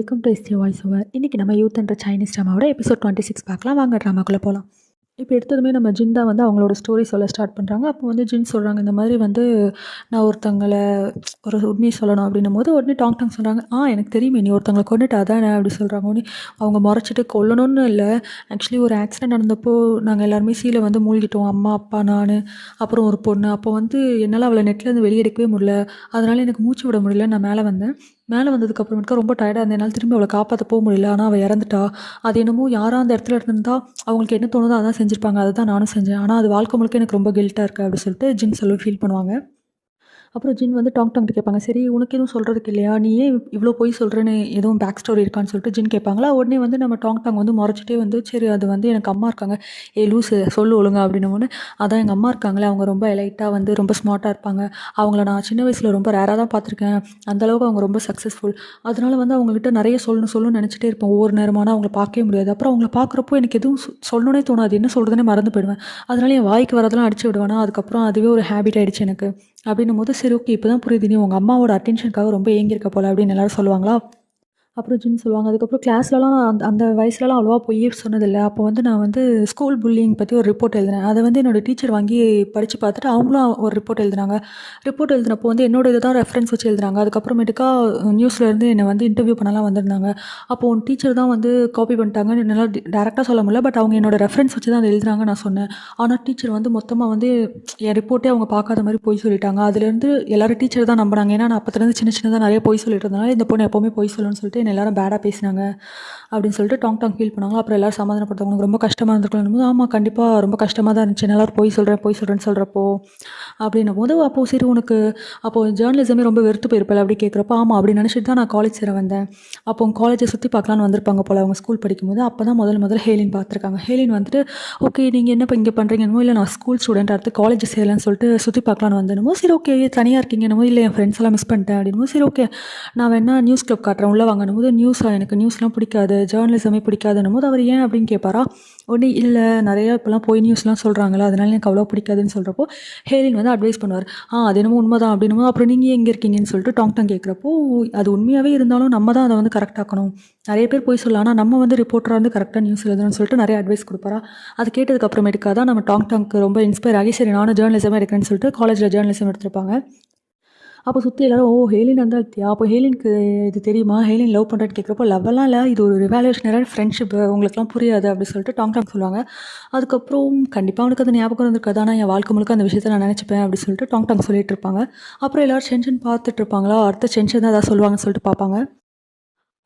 Welcome to ST voice over இன்றைக்கி நம்ம youth என்ற சைனீஸ் ட்ராமாவோட எபிசோட் டுவெண்ட்டி சிக்ஸ் பார்க்கலாம். வாங்க ட்ராமாக்குள்ளே போகலாம் இப்போ எடுத்ததுமே நம்ம ஜிந்தா வந்து அவங்களோட ஸ்டோரி சொல்ல ஸ்டார்ட் பண்ணுறாங்க அப்போ வந்து ஜின் சொல்கிறாங்க இந்த மாதிரி வந்து நான் ஒருத்தங்களை ஒரு உண்மையை சொல்லணும். அப்படின்னும் போது உடனே டாங் டாங் சொல்கிறாங்க ஆ எனக்கு தெரியுமே நீ ஒருத்தங்களை கொண்டுட்டு அதானே? அப்படி சொல்கிறாங்க உடனே அவங்க முறைச்சிட்டு கொல்லணும்னு இல்லை. ஆக்சுவலி ஒரு ஆக்சிடென்ட் நடந்தப்போ நாங்கள் எல்லாருமே சீல வந்து மூழ்கிட்டோம். அம்மா அப்பா நான் அப்புறம் ஒரு பொண்ணு. அப்போ வந்து என்னால் அவளை நெட்லேருந்து வெளியே எடுக்கவே முடியல. அதனால் எனக்கு மூச்சு விட முடியல. நான் மேலே வந்தேன். மேலே வந்ததுக்கப்புறமேட்டுக்கா ரொம்ப டயர்டாக இருந்ததுனால திரும்பி அவளை காப்பாற்ற போக முடியல. ஆனால் அவள் இறந்துட்டா. அது என்னமோ யாராக அந்த இடத்துல இருந்தா அவங்களுக்கு என்ன தோணுதோ அதான் செஞ்சுருப்பாங்க. அதை தான் நானும் செஞ்சேன். ஆனால் அது வாழ்க்கை முழுக்க எனக்கு ரொம்ப கில்ட்டாக இருக்குது அப்படின்னு சொல்லிட்டு ஜின் சொல்லி ஃபீல் பண்ணுவாங்க. அப்புறம் ஜின் வந்து டாங் டாங்கிட்ட கேட்பாங்க. சரி உனக்கு எதுவும் சொல்கிறதுக்கு இல்லையா? நீ ஏன் இவ்வளோ போய் சொல்கிறேன்னு எதுவும் பேக் ஸ்டோரி இருக்கான்னு சொல்லிட்டு ஜின் கேட்பாங்களா? உடனே வந்து நம்ம டாங் டாங் வந்து முறைச்சிட்டே வந்து சரி அது வந்து எனக்கு அம்மா இருக்காங்க. ஏ லூஸு சொல்லு ஒழுங்க அப்படின்னு அதான் எங்கள் அம்மா இருக்காங்களே அவங்க ரொம்ப எலைட்டாக வந்து ரொம்ப ஸ்மார்ட்டாக இருப்பாங்க. அவங்கள நான் சின்ன வயசில் ரொம்ப ரேராக தான் பார்த்துருக்கேன். அந்தளவுக்கு அவங்க ரொம்ப சக்ஸஸ்ஃபுல் அதனால வந்து அவங்ககிட்ட நிறைய சொல்லணும் சொல்லணும்னு நினச்சிட்டே இருப்பேன் ஒவ்வொரு நேரமான அவங்கள பார்க்கவே முடியாது. அப்புறம் அவங்கள பார்க்குறப்போ எனக்கு எதுவும் சொல்லணுன்னே தோணாது. என்ன சொல்கிறதுனே மறந்து போயிடுவேன். அதனால என் வாய்க்கு வரதெல்லாம் அடிச்சு விடுவேன்னா அதுக்கப்புறம் அதுவே ஒரு ஹேபிட் ஆகிடுச்சு எனக்கு. அப்படின்னும் போது சரி ஓகே இப்போ தான் புரியுது. நீ உங்கள் அம்மாவோட அட்டென்ஷனுக்காக ரொம்ப ஏங்கியிருக்க போல அப்படின்னு எல்லாரும் சொல்லுவாங்களா? அப்புறம் ஜின்னு சொல்லுவாங்க. அதுக்கப்புறம் கிளாஸ்லலாம் நான் அந்த அந்த வயசுலலாம் அவ்வளோவா போய் சொன்னதில்லை. அப்போ வந்து நான் வந்து ஸ்கூல் புல்லிங் பற்றி ஒரு ரிப்போர்ட் எழுதினேன். அதை வந்து என்னோட டீச்சர் வாங்கி படித்து பார்த்துட்டு அவங்களும் ஒரு ரிப்போர்ட் எழுதினாங்க. ரிப்போர்ட் எழுதினப்போ வந்து என்னோட இதை தான் ரெஃபரன்ஸ் வச்சு எழுதுனாங்க. அதுக்கப்புறமேட்டுக்கா நியூஸ்லேருந்து என்னை வந்து இன்டர்வியூ பண்ணலாம் வந்திருந்தாங்க. அப்போ உன் டீச்சர் தான் வந்து காப்பி பண்ணிட்டாங்கன்னு என்னால் டேரெக்டாக சொல்ல முடியல. பட் அவங்க என்னோட ரெஃபரன்ஸ் வச்சு தான் அதை எழுதுறாங்க நான் சொன்னேன். ஆனால் டீச்சர் வந்து மொத்தமாக வந்து என் ரிப்போர்ட்டே அவங்க பார்க்காத மாதிரி போய் சொல்லிட்டாங்க. அதுலேருந்து எல்லாரும் டீச்சர் தான் நம்பினாங்க. ஏன்னா நான் அப்பத்துலேருந்து சின்ன சின்னதாக நிறைய போய் சொல்லிட்டு இருந்தனால இந்த பொண்ணு எப்போவுமே போய் சொல்லணும்னு சொல்லிட்டு என்ன எல்லாரும் பேடாக பேசினாங்க அப்படின்னு சொல்லிட்டு டாங் டாங் ஃபீல் பண்ணாங்க. அப்புறம் எல்லாரும் சமாதானப்படுத்தவங்க. "உனக்கு ரொம்ப கஷ்டமாக இருந்திருக்கணும் போது ஆமாம் கண்டிப்பாக ரொம்ப கஷ்டமாக தான் இருந்துச்சு. எல்லாரும் போய் சொல்கிறேன் போய் சொல்கிறேன்னு சொல்கிறப்போ அப்படின்னும் போது அப்போது சரி உனக்கு அப்போது ஜேர்னலிசமே ரொம்ப வெறுத்து போயிருப்பல அப்படி கேட்குறப்போ ஆமாம் அப்படி நினச்சிட்டு தான் நான் காலேஜ் சேர வந்தேன். அப்போ காலேஜை சுற்றி பார்க்கலான்னு வந்திருப்பாங்க போல் அவங்க ஸ்கூல் படிக்கும்போது. அப்போ தான் முதல் முதல்ல ஹேலின் பார்த்துருக்காங்க. ஹேலின் வந்துட்டு ஓகே நீங்கள் என்ன இப்போ இங்கே பண்ணுறீங்கன்னு இல்லை நான் ஸ்கூல் ஸ்டூடெண்ட் அடுத்து காலேஜ் சேரலன்னு சொல்லிட்டு சுற்றி பார்க்கலான்னு வந்தேனமோ சரி ஓகே தனியாக இருக்கீங்கன்னு இல்லை என் ஃப்ரெண்ட்ஸ் எல்லாம் மிஸ் பண்ணிட்டேன். அப்படின்னு சரி ஓகே நான் வேணா நியூஸ் கிளப் காட்டுறேன். உள்ளே வாங்க போது நியூஸாக எனக்கு நியூஸ்லாம் பிடிக்காது. ஜேர்னலிசமே பிடிக்காதுன்னும் போது அவர் ஏன் அப்படின்னு கேட்பாரா? உடனே இல்லை நிறையா இப்போலாம் போய் நியூஸ்லாம் சொல்கிறாங்களா அதனால எனக்கு அவ்வளோ பிடிக்காதுன்னு சொல்கிறப்போ ஹேலின் வந்து அட்வைஸ் பண்ணுவார். ஆ அது என்னமோ உண்மைதான் அப்படின்னும் போது அப்புறம் நீங்கள் எங்கே இருக்கீங்கன்னு சொல்லிட்டு டாங் டாங் கேட்குறப்போ அது உண்மையாகவே இருந்தாலும் நம்ம தான் அதை வந்து கரெக்டாக்கணும் நிறைய பேர் போய் சொல்லலாம். ஆனால் நம்ம வந்து ரிப்போர்ட்டராக வந்து கரெக்டாக நியூஸ் எழுதணும்னு சொல்லிட்டு நிறைய அட்வைஸ் கொடுப்பாரா? அது கேட்டதுக்கு அப்புறமேட்டுக்காக தான் நம்ம டாங் டாங்க்கு ரொம்ப இன்ஸ்பயர் ஆகி சரி நானும் ஜேர்னலிசமே எடுக்கிறேன்னு சொல்லிட்டு காலேஜில் ஜேர்னலிசம் எடுத்திருப்பாங்க. அப்போ சுற்றி எல்லாரும் ஓ ஹேலின் வந்தால் அப்போ ஹேலினுக்கு இது தெரியுமா? ஹேலின் லவ் பண்ணுறேன்னு கேட்குறப்போ லவ்வெல்லாம் இல்லை இது ஒரு ரிவாலுவேஷனரான ஃப்ரெண்ட்ஷிப் உங்களுக்குலாம் புரியாது அப்படின்னு சொல்லிட்டு டாங் டாங் சொல்லுவாங்க. அதுக்கப்புறம் கண்டிப்பாக அவனுக்கு அது ஞாபகம் இருந்திருக்காது ஆனால் என் வாழ்க்கை முழுக்க அந்த விஷயத்தை நான் நினச்சிப்பேன் அப்படின்னு சொல்லிட்டு டாங் டாங் சொல்லிட்டு இருப்பாங்க. அப்புறம் எல்லோரும் சென்ஷன் பார்த்துட்டு இருப்பாங்களா? அடுத்த சென்ஷன் தான் ஏதாவது சொல்லுவாங்கன்னு சொல்லிட்டு பார்ப்பாங்க.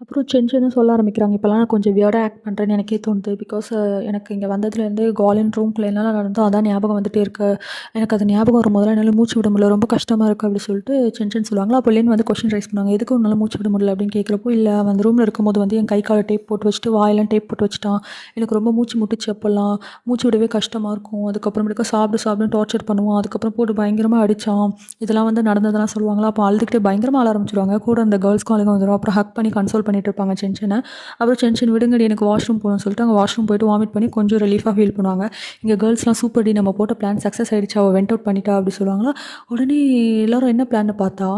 அப்புறம் சென்ஷனும் சொல்ல ஆரம்பிக்கிறாங்க. இப்போலாம் நான் கொஞ்சம் வியர்டாக ஆக்ட் பண்ணுறேன்னு எனக்கே தோணுது. பிகாஸ் எனக்கு இங்கே வந்ததுலேருந்து காலின் ரூம்குள்ள நான் வந்து அதான் ஞாபகம் வந்துட்டே இருக்கு. எனக்கு அது ஞாபகம் வரும் போதெல்லாம் என்னால் மூச்சு விட முடியல. ரொம்ப கஷ்டமாக இருக்குது அப்படின்னு சொல்லிட்டு சென்ஷன் சொல்லுவாங்களா? அப்போ வந்து கொஷின் ரைஸ் பண்ணுவாங்க. எதுக்கு உன்னால் மூச்சு விட முடியல? அப்படின்னு கேட்குறப்போ இல்லை அந்த ரூமில் இருக்கும்போது வந்து என் கை காலை டேப் போட்டு வச்சுட்டு வாயெல்லாம் டேப் போட்டு வச்சுட்டான். எனக்கு ரொம்ப மூச்சு முட்டுச்சு அப்போல்லாம். மூச்சு விடவே கஷ்டமாக இருக்கும். அதுக்கப்புறமேட்டுக்கா சாப்பிட்டு சாப்பிட்டு டார்ச்சர் பண்ணுவான். அதுக்கப்புறம் போட்டு பயங்கரமாக அடித்தான் இதெல்லாம் வந்து நடந்ததெல்லாம் சொல்லுவாங்களா? அப்போ அழுதுகிட்டே பயங்கரமாக அழ ஆரம்பிச்சிருவாங்க. கூட அந்த கேர்ள்ஸ் காலேஜ் வந்துடும் அப்புறம் ஹக் பண்ணி கன்சோல் பண்ணிட்டு இருப்பாங்க சென்ஷனை அப்புறம் சென்ஷன் விடுங்கடி எனக்கு வாஷ்ரூம் போகணும்னு சொல்லிட்டு அங்கே வாஷ்ரூம் போயிட்டு வாமிட் பண்ணி கொஞ்சம் ரிலீஃபாக ஃபீல் பண்ணுவாங்க. இங்கே கேர்ள்ஸ்லாம் சூப்பர் டி நம்ம போட்ட பிளான் சக்ஸஸ் ஆகிடுச்சு அவள் வெண்ட் அவுட் பண்ணிட்டா அப்படி சொல்லுவாங்களா? உடனே எல்லாரும் என்ன பிளான்னு பார்த்தா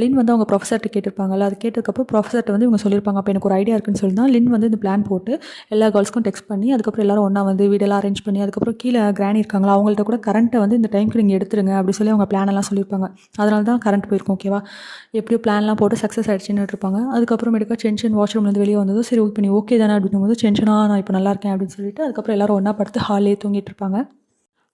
லின் வந்து அவங்க ப்ரொஃபஸர்கிட்ட கேட்டிருப்பாங்கல்ல அது கேட்டதுக்கப்புறம் ப்ரொஃபஸர்கிட்ட வந்து இவங்க சொல்லியிருப்பாங்க அப்போ எனக்கு ஒரு ஐடியா இருக்குன்னு சொல்லி தான் லின் வந்து இந்த பிளான் போட்டு எல்லா கேர்ள்ஸ்க்கும் டெக்ஸ்ட் பண்ணி அதுக்கப்புறம் எல்லாரும் ஒன்றா வந்து வீடெல்லாம் அரேஞ்ச் பண்ணி அதுக்கப்புறம் கீழே கிராணி இருக்காங்களா அவங்கள்ட்ட கூட கரண்ட்டை வந்து இந்த டைம்க்கு நீங்கள் எடுத்துருங்க அப்படி சொல்லி அவங்க பிளானெல்லாம் சொல்லியிருப்பாங்க. அதனால தான் கரண்ட் போயிருக்கும் ஓகேவா எப்படியோ பிளான்லாம் போட்டு சக்ஸஸ் ஆகிடுச்சின்னு இருப்பாங்க. அதுக்கப்புறமேட்டுக்கா வாஷ் வாஷ்ரூம்லேருந்து வெளியே வந்ததும் சரி ஓகே நீ ஓகே தானே அப்படின்னும் போது டென்ஷனாக நான் இப்போ நல்லா இருக்கேன் அப்படின்னு சொல்லிட்டு அதுக்கப்புறம் எல்லாரும் ஒன்றா படுத்து ஹாலே தூங்கிட்டு இருப்பாங்க.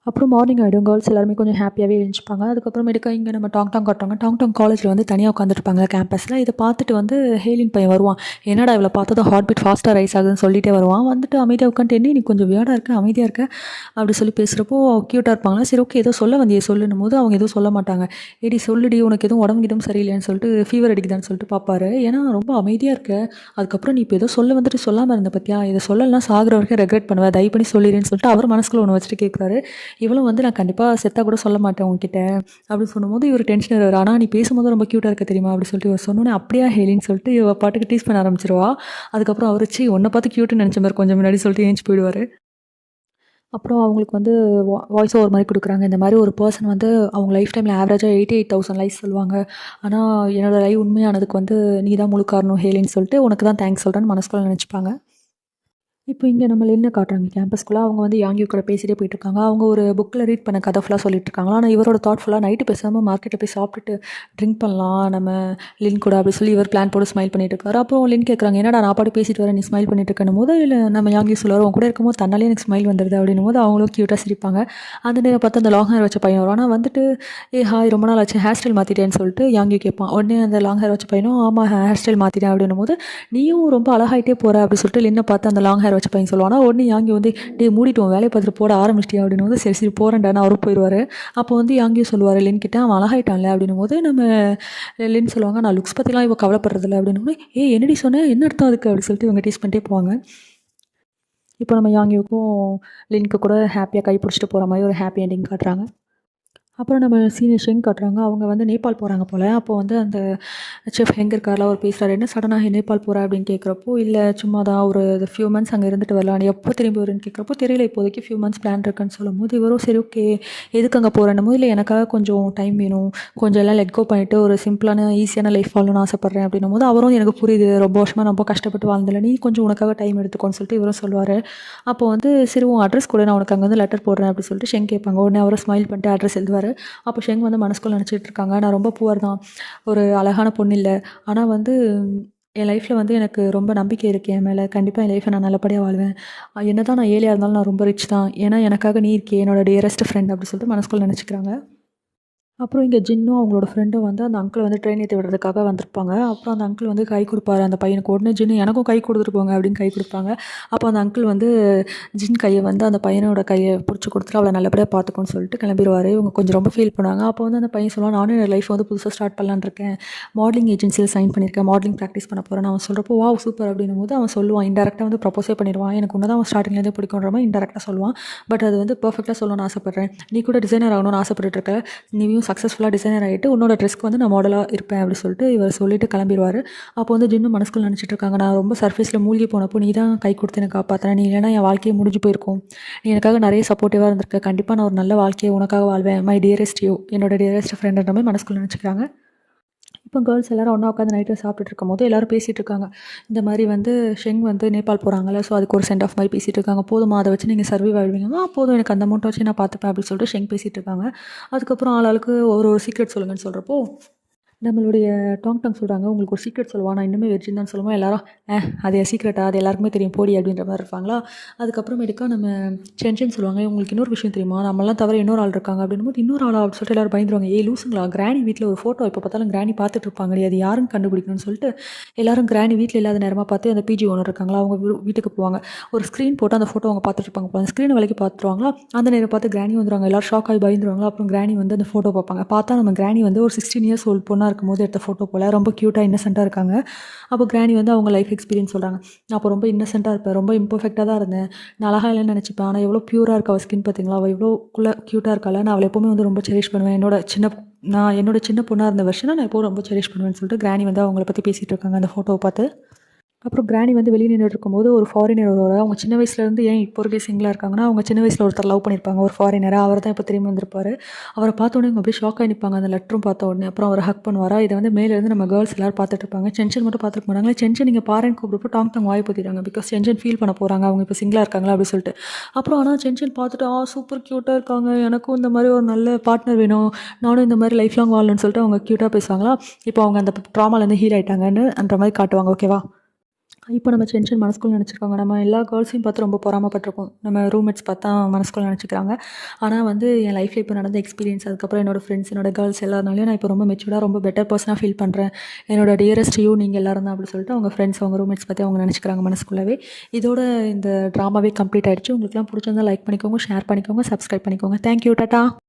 அப்புறம் மார்னிங் ஆகிடும் கேர்ள்ஸ் எல்லாருமே கொஞ்சம் ஹாப்பியாகவே எழுந்திருப்பாங்க அதுக்கப்புறமேட்டுக்கா இங்கே நம்ம டாங் டாங் காட்டுறாங்க டாங் டாங் காலேஜில் வந்து தனியாக உட்காந்துருப்பாங்க கேம்பஸில் இதை பார்த்துட்டு வந்து ஹேலின் பையன் வருவான். என்னடா இவளை பார்த்ததும் ஹார்ட் பீட் ஃபாஸ்ட்டாக ரைஸ் ஆகுதுன்னு சொல்லிட்டே வருவான். வந்துட்டு அமைதியாக உட்காந்துட்டு என்ன நீ கொஞ்சம் வியாடாக இருக்க? அமைதியாக இருக்க? அப்படி சொல்லி பேசுகிறப்போ க்யூட்டாக இருப்பாங்களா? சரி ஓகே ஏதோ சொல்ல வந்தியே சொல்லுன்னும் போது அவங்க எதுவும் சொல்ல மாட்டாங்க. ஏடி சொல்லுடி உனக்கு எதுவும் உடம்பு எதுவும் சரியில்லைன்னு சொல்லிட்டு ஃபீவர் அடிக்குதான்னு சொல்லிட்டு பார்ப்பாரு ஏன்னா ரொம்ப அமைதியாக இருக்க. அதுக்கப்புறம் நீ இப்போ ஏதோ சொல்ல வந்துட்டு சொல்லாமல் இருந்த பற்றியா இதை சொல்லலாம் சாகிற வரைக்கும் ரெக்ரெட் பண்ணுவேன் தயவு பண்ணி சொல்லிடுன்னு சொல்லிட்டு அவர் மனசுக்குள்ள ஒன்று வச்சுட்டு கேட்குறாரு இவளும் வந்து நான் கண்டிப்பாக செத்தாக கூட சொல்ல மாட்டேன் உன்கிட்ட அப்படின்னு சொல்லும்போது இவர் டென்ஷன் இருவார் ஆனால் நீ பேசும்போது ரொம்ப க்யூட்டாக இருக்க தெரியுமா? அப்படின்னு சொல்லிட்டு இவர் சொன்னோன்னே அப்படியா ஹேலின்னு சொல்லிட்டு இவ பாட்டுக்கு டீஸ் பண்ண ஆரம்பிச்சிருவா. அதுக்கப்புறம் அவர் சி உன்னை பார்த்து க்யூட்டுன்னு நினச்ச மாதிரி கொஞ்சம் முன்னாடி சொல்லிட்டு ஏஞ்சி போயிடுவார். அப்புறம் அவங்களுக்கு வந்து வா வாய்ஸ் ஓவர் மாதிரி கொடுக்குறாங்க. இந்த மாதிரி ஒரு பர்சன் வந்து அவங்க லைஃப் டைமில் ஆவரேஜாக எயிட்டி எயிட் தௌசண்ட் லைஃப் சொல்லுவாங்க. ஆனால் என்னோடய லைஃப் உண்மையானதுக்கு வந்து நீ தான் முழு காரணம் ஹேலின்னு சொல்லிட்டு உனக்கு தான் தேங்க்ஸ் சொல்கிறேன்னு மனசுக்குள்ள நினச்சிப்பாங்க. இப்போ இங்கே நம்ம என்ன காட்டுறாங்க? கேம்பஸ்குள்ளே அவங்க வந்து யாங்கி கூட பேசிகிட்டே போயிட்டு இருக்காங்க அவங்க ஒரு புக்கில் ரீட் பண்ண கதை ஃபுல்லாக சொல்லிட்டு இருக்காங்க ஆனால் இவரோட தாட் ஃபுல்லாக நைட்டு பேசாமல் மார்க்கெட்டில் போய் சாப்பிட்டுட்டு ட்ரிங்க் பண்ணலாம். நம்ம லின் கூட அப்படி சொல்லி இவர் பிளான் போட்டு ஸ்மைல் பண்ணிட்டு இருக்காரு. அப்புறம் லின் கேட்குறாங்க என்னடா நான் பாட்டு பேசிட்டு வரேன் நீ ஸ்மைல் பண்ணிட்டு இருக்கணும் போது இல்லை நம்ம யாங்கி சொல்லுவார் அவங்க கூட இருக்கும்போது தன்னாலே எனக்கு ஸ்மைல் வந்துடுது அப்படின்னும் போது அவங்களும் க்யூட்டாக சிரிப்பாங்க. அந்த நேரம் பார்த்து அந்த லாங் ஹேர் வச்ச பையன் வரும். ஆனால் வந்துட்டு ஏ ஹாய் ரொம்ப நாள் ஆச்சு ஹேர் ஸ்டைல் மாற்றிட்டேன்னு சொல்லிட்டு யாங்கி கேட்பான். உடனே அந்த லாங் ஹேர் வச்ச பையனும் ஆமாம் ஹேர் ஸ்டைல் மாற்றிட்டேன் அப்படின்னும் போது நீயும் ரொம்ப அழகாயிட்டே போகிற அப்படின்னு சொல்லிட்டு லின்னை பார்த்து அந்த லாங் ஹேர் வச்ச பையன் சொல்லுவானா. உடனே யாங்கி வந்து டே மூடிட்டு உன் வேலையை பார்த்துட்டு போட ஆரம்பிச்சிட்டியா? அப்படின்னு வந்து சரி சரி போகிறேன்டான்னு அவரும் போயிடுவார். அப்போ வந்து யாங்கியும் சொல்லுவார் லின் கிட்ட அவன் அழகாயிட்டான்ல? அப்படின்னும் போது நம்ம லென் சொல்லுவாங்க நான் லுக்ஸ் பற்றிலாம் இப்போ கவலைப்படுறதில்ல. அப்படின்னும் போது ஏ என்னடி சொன்னேன் என்ன அர்த்தம் அதுக்கு? அப்படின்னு சொல்லிட்டு இவங்க டீஸ் பண்ணிட்டே போவாங்க. இப்போ நம்ம யாங்கியுக்கும் லின்க்கு கூட ஹாப்பியாக கை பிடிச்சிட்டு போகிற மாதிரி ஒரு ஹாப்பி எண்டிங் காட்டுறாங்க. அப்புறம் நம்ம சீனியர் ஷெங் காட்டுறாங்க. அவங்க வந்து நேபாள் போகிறாங்க போல். அப்போ வந்து அந்த செஃப் எங்கே இருக்கார்ல அவர் பேசுகிறாரு என்ன சடனாக நேபாள் போகிற அப்படின்னு கேட்குறப்போ இல்லை சும்மா தான் ஒரு ஃபியூ மந்த்ஸ் அங்கே இருந்துட்டு வரலாம் எப்போ திரும்பி வரும்னு கேட்குறப்போ தெரியல இப்போதைக்கு ஃபியூ மந்த்ஸ் பிளான் இருக்குன்னு சொல்லும் போது இவரும் சரி ஓகே எதுக்கு அங்கே போகிறேன்னு இல்லை எனக்காக கொஞ்சம் டைம் வேணும். கொஞ்சம் எல்லாம் லெட் கோ பண்ணிவிட்டு ஒரு சிம்பிளான ஈஸியான லைஃப் வாழணும்னு ஆசைப்பட்றேன். அப்படின்னும் போது அவரும் எனக்கு புரியுது. ரொம்ப வருஷமாக ரொம்ப கஷ்டப்பட்டு வாழ்ந்தில்ல நீ கொஞ்சம் உனக்காக டைம் எடுத்துக்கோன்னு சொல்லிட்டு இவரும் சொல்லுவார். அப்போ வந்து சரி உன் அட்ரஸ் கூட. நான் உனக்கு அங்கே வந்து லெட்டர் போடுறேன். அப்படின்னு சொல்லிட்டு ஷெங் கேட்பாங்க. உடனே அவரை ஸ்மைல் பண்ணிட்டு அட்ரஸ் எழுதுவார். அப்போ ஷெங் வந்து மனசுக்குள்ள நினச்சிட்டு இருக்காங்க. நான் ரொம்ப புவர் தான். ஒரு அழகான பொண்ணு இல்லை. ஆனால் வந்து என் லைஃப்பில் வந்து எனக்கு ரொம்ப நம்பிக்கை இருக்குது என் மேலே கண்டிப்பாக என் லைஃப்பை நான் நல்லபடியாக வாழ்வேன். என்ன தான் நான் ஏழையாக இருந்தாலும் நான் ரொம்ப ரிச் தான். ஏன்னா எனக்காக நீ இருக்கே என்னோட டியரஸ்ட் ஃப்ரெண்ட் அப்படின்னு சொல்லிட்டு மனசுக்குள்ள நினச்சிக்கிறாங்க. அப்புறம் இங்கே ஜின்னும் அவங்களோட ஃப்ரெண்டும் வந்து அந்த அங்கிள் வந்து ட்ரெயின் ஏற்றி விடுறதுக்காக வந்திருப்பாங்க. அப்புறம் அந்த அங்கிள் வந்து கை கொடுப்பாரு அந்த பையனுக்கு. உடனே ஜின்னு எனக்கும் கை கொடுத்துட்டு போங்க அப்படின்னு கை கொடுப்பாங்க. அப்போ அந்த அங்கிள் வந்து ஜின் கையை வந்து அந்த பையனோட கையை பிடிச்சி கொடுத்துட்டு அவளை நல்லபடியாக பார்த்துக்கோன்னு சொல்லிட்டு கிளம்பிடுவார். இவங்க கொஞ்சம் ரொம்ப ஃபீல் பண்ணுவாங்க அப்போ வந்து அந்த பையன் சொல்லுவான் நானும் என் லைஃப் வந்து புதுசாக ஸ்டார்ட் பண்ணலான்னு இருக்கேன். மாடலிங் ஏஜென்சியில் சைன் பண்ணியிருக்கேன். மாடலிங் ப்ராக்டிஸ் பண்ண போகிறேன் அவன் சொல்கிறப்போ வா சூப்பர் அப்படின்னும் போது அவன் சொல்லுவான் இன்டெரக்டாக வந்து ப்ரொப்போஸே பண்ணிடுவான். எனக்கு ஒன்று தான் அவன் ஸ்டார்டிங்லேருந்து பிடிக்குன்ற மாதிரி இன்டெரக்டாக சொல்லுவான். பட் அது வந்து பர்ஃபெக்டாக சொல்லணும்னு ஆசைப்பட்றேன். நீ கூட டிசைனர் ஆகணும்னு ஆசைப்பட்டுருக்க இருக்க. நீயும் சக்ஸஸ்ஃபுல்லாக டிசைனர் ஆகிட்டு உன்னோட ட்ரெஸ்க்கு வந்து நான் மாடலாக இருப்பேன் அப்படின்னு சொல்லிட்டு இவர் சொல்லிட்டு கிளம்பிடுவார். அப்போ வந்து ஜின்னு மனசுக்குள்ள நினச்சிட்டு இருக்காங்க நான் ரொம்ப சர்ஃபேஸில் மூழ்கி போனப்போ நீ தான் கை கொடுத்து எனக்கு காப்பாற்றின நீ இல்லைனா என் வாழ்க்கையை முடிஞ்சு போயிருக்கும். நீ எனக்காக நிறைய சப்போர்ட்டிவாக இருந்திருக்க கண்டிப்பாக நான் ஒரு நல்ல வாழ்க்கையை உனக்காக வாழ்வேன். மை டியரஸ்ட் யூ என்னோட டியரஸ்ட் ஃப்ரெண்டுன்ற மாதிரி மனசுக்குள்ள நினச்சிக்கிறாங்க. இப்போ கேர்ள்ஸ் எல்லோரும் ஒன்றா உட்காந்து நைட்டு சாப்பிட்டுட்டு இருக்கும்போது எல்லோரும் பேசிகிட்டு இருக்காங்க. இந்த மாதிரி வந்து ஷெங் வந்து நேபாள் போகிறாங்கல்ல ஸோ அதுக்கு ஒரு சென்ட் ஆஃப் மாதிரி பேசிகிட்டு இருக்காங்க. போதுமா? அதை வச்சு நீங்கள் சர்வீவ் ஆகிடுவீங்க ஆ போதும். எனக்கு அந்த அமௌண்ட்டை வச்சு நான் பார்த்துப்பேன் அப்படின்னு சொல்லிட்டு ஷெங் பேசிகிட்டு இருக்காங்க. அதுக்கப்புறம் ஆளாளுக்கு ஒரு ஒரு சீக்ரெட் சொல்லுங்கன்னு சொல்கிறப்போ நம்மளுடைய டாங் டாங் சொல்கிறாங்க உங்களுக்கு ஒரு சீக்ரெட் சொல்லுவா நான் இன்னுமே வெர்ஜின் தான் சொல்லுவோம் எல்லாரும் ஏ அது சீக்ரெட்டா அது எல்லாருக்குமே தெரியும். போடி அப்படின்ற மாதிரி இருப்பாங்களா? அதுக்கப்புறமேட்டுக்கா நம்ம சென்ஷன் சொல்லுவாங்க. உங்களுக்கு இன்னொரு விஷயம் தெரியுமா? நம்மளாம் தவிர இன்னொரு ஆள் இருக்காங்க. அப்படின்னும் போது இன்னொரு ஆளா அப்படின்னு சொல்லிட்டு எல்லாரும் பயந்துருவாங்க. ஏ லூசுங்களா? கிராணி வீட்டில் ஒரு ஃபோட்டோ இப்போ பார்த்தாலும் கிராணி பார்த்துட்டு இருப்பாங்க அது யாரும் கண்டுபிடிக்கணும்னு சொல்லிட்டு எல்லாரும் கிராணி வீட்டில் இல்லாத நேரமாக பார்த்து அந்த பிஜி ஓனர் இருக்காங்களா அவங்க வீட்டுக்கு போவாங்க. ஒரு ஸ்க்ரீன் போட்டு அந்த ஃபோட்டோ அவங்க பார்த்துட்டு இருப்பாங்க. அந்த ஸ்க்ரீன் விலைக்கு பார்த்துருவாங்களா? அந்த நேரம் பார்த்து கிராணி வந்துருவாங்க. எல்லாரும் ஷாக் ஆகி பயந்துருவாங்களா? அப்புறம் கிராணி வந்து அந்த ஃபோட்டோ பார்ப்பாங்க. பார்த்தா நம்ம கிராணி வந்து ஒரு சிக்ஸ்டீன் இயர்ஸ் ஓல்ட் பொண்ணாக இருக்கும்போது எடுத்த ஃபோட்டோ போல் ரொம்ப க்யூட்டாக இன்னசென்ட்டாக இருக்காங்க. அப்போ கிராணி வந்து அவங்க லைஃப் எக்ஸ்பீரியன்ஸ் சொல்கிறாங்க நான் அப்போ ரொம்ப இன்னசென்ட்டாக இருப்பேன் ரொம்ப இம்பர்ஃபெக்டாக தான் இருந்தேன். நான் அழகாக இல்லைன்னு நினச்சிப்பேன். ஆனால் எவ்வளோ ப்யூராக இருக்கா அவள் ஸ்கின் பார்த்தீங்களா? அவள் எவ்வளோ குள்ள க்யூட்டாக இருக்கால நான் அவளை எப்போவுமே வந்து ரொம்ப செரிஷ் பண்ணுவேன். என்னோட சின்ன நான் என்னோட சின்ன பொண்ணாக இருந்த வருஷம் நான் எப்போ ரொம்ப செரிஷ் பண்ணுவேன்னு சொல்லிட்டு கிராணி வந்து அவங்கள பற்றி பேசிகிட்டு இருக்காங்க அந்த ஃபோட்டோவை பார்த்து. அப்புறம் கிராணி வந்து வெளியே நின்றுட்டு இருக்கும்போது ஒரு ஃபாரினர் வருவார் அவங்க சின்ன வயசுலேருந்து ஏன் இப்போ வரைக்கும் சிங்கிளாக இருக்காங்கன்னா அவங்க சின்ன வயசில் ஒருத்தர் லவ் பண்ணியிருப்பாங்க ஒரு ஃபாரினராக அவர் தான் இப்போ திரும்பி வந்திருப்பார். அவரை பார்த்தோன்னே அவங்க அப்படியே ஷாக் ஆகி நிற்பாங்க அந்த லெட்டரும் பார்த்த உடனே. அப்புறம் அவர் ஹக் பண்ணுவாரா? இதை வந்து மேலேருந்து நம்ம கேர்ள்ஸ் எல்லோரும் பார்த்துட்டு இருப்பாங்க. சென்ஷன் மட்டும் பார்த்துட்டு போனாங்களே. சென்ஷன் நீங்கள் பாரன் கூப்பிட்டு டாங் டாங் வாய் பற்றிட்டாங்க பிகாஸ் சென்ஷன் ஃபீல் பண்ண போகிறாங்க அவங்க இப்போ சிங்கிளாக இருக்காங்களா அப்படின்னு சொல்லிட்டு. அப்புறம் ஆனால் சென்ஷன் பார்த்துட்டு ஆ சூப்பர் க்யூட்டாக இருக்காங்க. எனக்கும் இந்த மாதிரி ஒரு நல்ல பார்ட்னர் வேணும். நானும் இந்த மாதிரி லைஃப் லாங் வாழணும்னு சொல்லிட்டு அவங்க க்யூட்டாக பேசுவாங்களா? இப்போ அவங்க அந்த ட்ராமாலேருந்து ஹீல் ஆகிட்டாங்கன்னு அந்த மாதிரி காட்டுவாங்க. ஓகேவா இப்போ நம்ம டென்ஷன் மனசுக்குள்ளே நினச்சிருக்காங்க. நம்ம எல்லா கேர்ள்ஸையும் பார்த்து ரொம்ப பொறாமப்பட்டிருக்கோம் நம்ம ரூம்மேட்ஸ் பார்த்தா மனசுக்குள்ளே நினச்சிக்கிறாங்க. ஆனால் வந்து என் லைஃப்பில் இப்போ நடந்த எக்ஸ்பீரியன்ஸ் அதுக்கப்புறம் என்னோட ஃப்ரெண்ட்ஸ் என்னோட கேர்ள்ஸ் எல்லாருனாலையும் நான் இப்போ ரொம்ப மெச்சூர்டாக ரொம்ப பெட்டர் பர்சனாக ஃபீல் பண்ணுறேன் என்னோட டியரஸ்ட் யூ நீங்கள் எல்லாரும் தான் அப்படி சொல்லிட்டு அவங்க ஃப்ரெண்ட்ஸ் அவங்க ரூம்மேட்ஸ் பற்றி அவங்க நினச்சிக்கிறாங்க மனசுக்குள்ளவே. இதோட இந்த ட்ராமாவே கம்ப்ளீட் ஆகிடுச்சு உங்களுக்குலாம் பிடிச்சிருந்தா லைக் பண்ணிக்கோங்க ஷேர் பண்ணிக்கோங்க சப்ஸ்கிரைப் பண்ணிக்கோங்க. Thank you tata